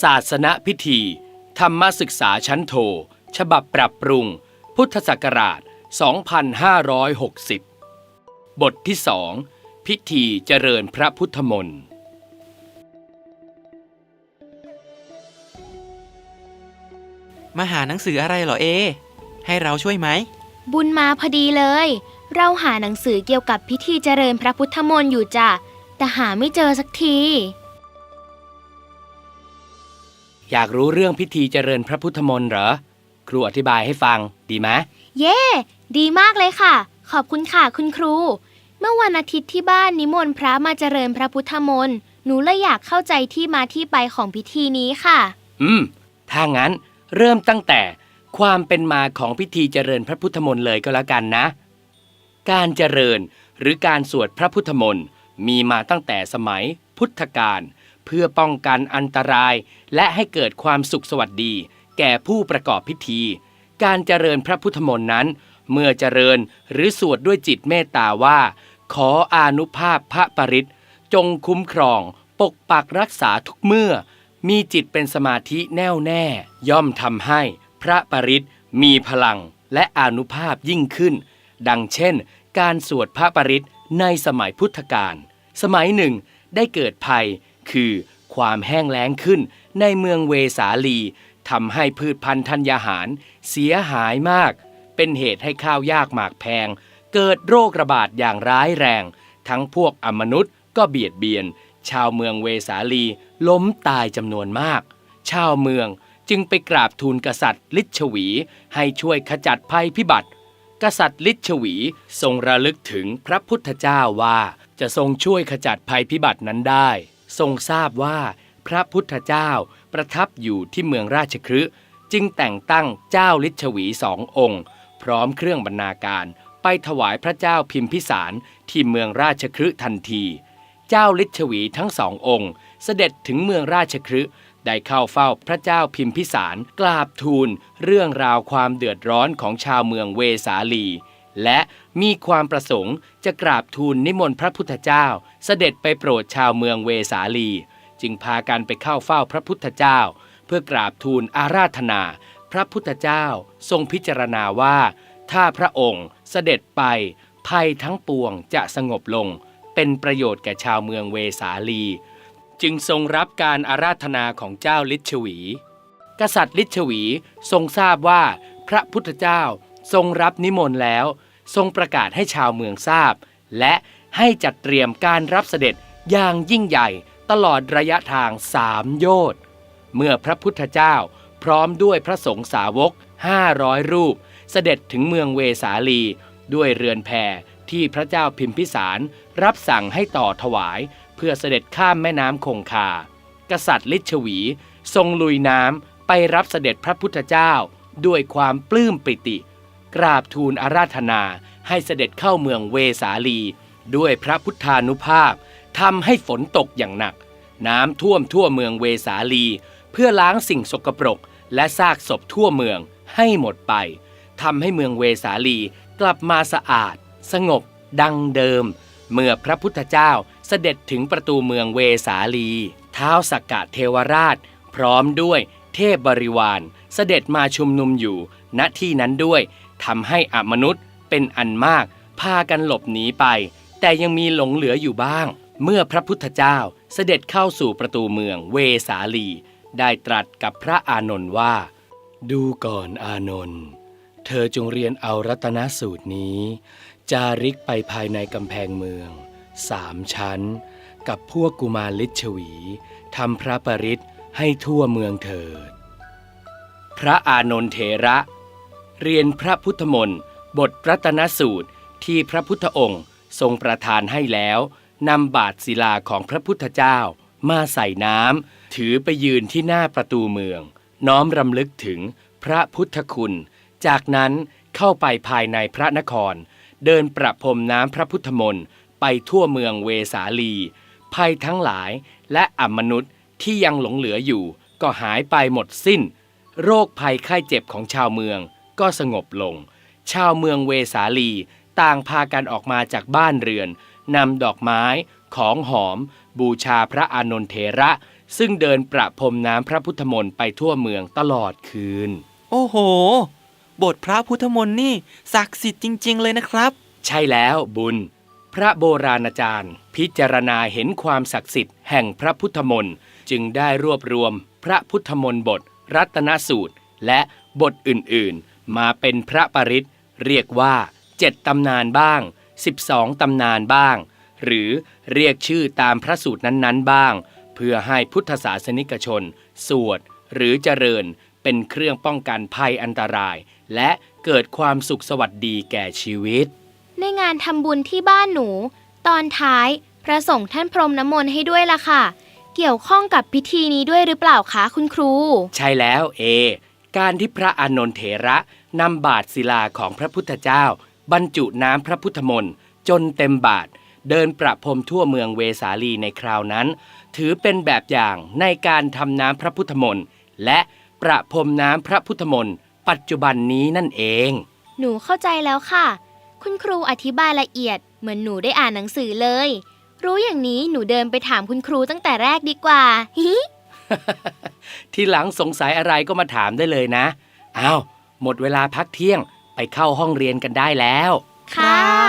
ศาสนพิธี ธรรมศึกษาชั้นโท ฉบับปรับปรุง พุทธศักราช 2560 บทที่สองพิธีเจริญพระพุทธมนต์มาหาหนังสืออะไรเหรอเอ ให้เราช่วยไหม บุญมาพอดีเลย เราหาหนังสือเกี่ยวกับพิธีเจริญพระพุทธมนต์อยู่จ้ะแต่หาไม่เจอสักที อยากรู้เรื่องพิธีเจริญพระพุทธมนต์เหรอ ครูอธิบายให้ฟังดีไหมเย่ดีมากเลยค่ะ ขอบคุณค่ะคุณครู เมื่อวันอาทิตย์ที่บ้านนิมนต์พระมาเจริญพระพุทธมนต์หนูเลยอยากเข้าใจที่มาที่ไปของพิธีนี้ค่ะ อืม ถ้างั้นเริ่มตั้งแต่ความเป็นมาของพิธีเจริญพระพุทธมนต์เลยก็แล้วกันนะ การเจริญหรือการสวดพระพุทธมนต์มีมาตั้งแต่สมัยพุทธกาล เพื่อป้องกันอันตราย และให้เกิดความสุขสวัสดี แก่ผู้ประกอบพิธี การเจริญพระพุทธมนต์นั้น เมื่อเจริญหรือสวดด้วยจิตเมตตาว่า ขออานุภาพพระปริตจงคุ้มครอง ปกปักรักษาทุกเมื่อ มีจิตเป็นสมาธิแน่วแน่ ย่อมทำให้ พระปริตมีพลังและอานุภาพยิ่งขึ้น ดังเช่น การสวดพระปริตในสมัยพุทธกาลสมัยหนึ่งได้เกิดภัย คือความแห้งแล้งขึ้นในเมืองเวสาลีทำให้พืชพันธุ์ธัญญาหาร เสียหายมาก เป็นเหตุให้ข้าวยากหมากแพง เกิดโรคระบาดอย่างร้ายแรง ทั้งพวกอมนุษย์ก็เบียดเบียน ชาวเมืองเวสาลีล้มตายจำนวนมาก ชาวเมืองจึงไปกราบทูลกษัตริย์ลิชวี ให้ช่วยขจัดภัยพิบัติ กษัตริย์ลิชวีทรงระลึกถึงพระพุทธเจ้าว่าจะทรงช่วยขจัดภัยพิบัตินั้นได้ ทรงทราบว่าพระพุทธเจ้าประทับอยู่ที่เมืองราชคฤห์จึงแต่งตั้งเจ้าลิชวีสององค์ พร้อมเครื่องบรรณาการไปถวายพระเจ้าพิมพิสารที่เมืองราชคฤห์ทันที เจ้าลิชวีทั้งสององค์ เสด็จถึงเมืองราชคฤห์ได้เข้าเฝ้าพระเจ้าพิมพิสารกราบทูลเรื่องราวความเดือดร้อนของชาวเมืองเวสาลี และมีความประสงค์จะกราบทูลนิมนต์พระพุทธเจ้า เสด็จไปโปรดชาวเมืองเวสาลี จึงพากันไปเข้าเฝ้าพระพุทธเจ้า เพื่อกราบทูลอาราธนา พระพุทธเจ้าทรงพิจารณาว่า ถ้าพระองค์เสด็จไปภัยทั้งปวงจะสงบลง เป็นประโยชน์แก่ชาวเมืองเวสาลี จึงทรงรับการอาราธนาของเจ้าลิชวี กษัตริย์ลิชวีทรงทราบว่าพระพุทธเจ้าทรงรับนิมนต์แล้ว ทรงประกาศให้ชาวเมืองทราบ และ ให้จัดเตรียมการรับเสด็จอย่างยิ่งใหญ่ตลอดระยะทางสามโยชน์เมื่อพระพุทธเจ้าพร้อมด้วยพระสงฆ์สาวก 500 รูป เสด็จถึงเมืองเวสาลี ด้วยเรือนแพที่พระเจ้าพิมพิสาร รับสั่งให้ต่อถวาย เพื่อเสด็จข้ามแม่น้ำคงคา กษัตริย์ลิชวี ทรงลุยน้ำไปรับเสด็จพระพุทธเจ้า ด้วยความปลื้มปิติ กราบทูลอาราธนาให้เสด็จเข้าเมืองเวสาลี ด้วยพระพุทธานุภาพทำให้ฝนตกอย่างหนัก น้ำท่วมทั่วเมืองเวสาลี เพื่อล้างสิ่งสกปรก และซากศพทั่วเมืองให้หมดไปทำให้เมืองเวสาลีกลับมาสะอาด สงบ ดังเดิม เมื่อพระพุทธเจ้าเสด็จถึงประตูเมืองเวสาลีเท้าวสักกะเทวราช พร้อมด้วยเทพบริวาร เสด็จมาชุมนุมอยู่ ณที่นั้นด้วยทำให้อมนุษย์เป็นอันมาก พากันหลบหนีไป แต่ยังมีหลงเหลืออยู่บ้าง เมื่อพระพุทธเจ้าเสด็จเข้าสู่ประตูเมืองเวสาลี ได้ตรัสกับพระอานนท์ว่า ดูก่อนอานนท์เธอจงเรียนเอารัตนสูตรนี้ จาริกไปภายในกำแพงเมืองสามชั้น กับพวกกุมารลิชวีทำพระปริตให้ทั่วเมืองเถิด พระอานนทเถระ เรียนพระพุทธมนต์บทรัตนสูตรที่พระพุทธองค์ ทรงประทานให้แล้วนำบาทศิลาของพระพุทธเจ้า มาใส่น้ำถือไปยืนที่หน้าประตูเมือง น้อมรำลึกถึงพระพุทธคุณ จากนั้นเข้าไปภายในพระนคร เดินประพรมน้ำพระพุทธมนต์ไปทั่วเมืองเวสาลี ภัยทั้งหลายและอมนุษย์ที่ยังหลงเหลืออยู่ก็หายไปหมดสิ้น โรคภัยไข้เจ็บของชาวเมืองก็สงบลง ชาวเมืองเวสาลี ต่างพากันออกมาจากบ้านเรือนนำดอกไม้ของหอม บูชาพระอานนทเถระ ซึ่งเดินประพรมน้ำพระพุทธมนต์ไปทั่วเมืองตลอดคืน โอ้โห บทพระพุทธมนต์นี่ศักดิ์สิทธิ์จริง ๆ เลยนะครับ ใช่แล้วบุญ พระโบราณอาจารย์ พิจารณาเห็นความศักดิ์สิทธิ์แห่งพระพุทธมนต์จึงได้รวบรวมพระพุทธมนต์บท รัตนสูตร และบทอื่นๆ มาเป็นพระปริตเรียกว่า เจ็ดตำนานบ้าง 12 ตำนานบ้าง หรือเรียกชื่อตามพระสูตรนั้นๆบ้าง เพื่อให้พุทธศาสนิกชน สวด หรือเจริญเป็นเครื่องป้องกันภัยอันตราย และเกิดความสุขสวัสดีแก่ชีวิต ในงานทำบุญที่บ้านหนู ตอนท้ายพระสงฆ์ท่านพรมน้ำมนต์ให้ด้วยล่ะค่ะ เกี่ยวข้องกับพิธีนี้ด้วยหรือเปล่าคะคุณครู ใช่แล้วเอ การที่พระอานนทเถระนำบาทศิลาของพระพุทธเจ้า บรรจุน้ำพระพุทธมนต์จนเต็มบาท เดินประพรมทั่วเมืองเวสาลีในคราวนั้น ถือเป็นแบบอย่างในการทำน้ำพระพุทธมนต์และประพรมน้ำพระพุทธมนต์ปัจจุบันนี้นั่นเอง หนูเข้าใจแล้วค่ะ คุณครูอธิบายละเอียด เหมือนหนูได้อ่านหนังสือเลย รู้อย่างนี้หนูเดินไปถามคุณครูตั้งแต่แรกดีกว่าฮิทีหลังสงสัยอะไรก็มาถามได้เลยนะอ้าวหมดเวลาพักเที่ยง ไปเข้าห้องเรียนกันได้แล้ว ค่ะ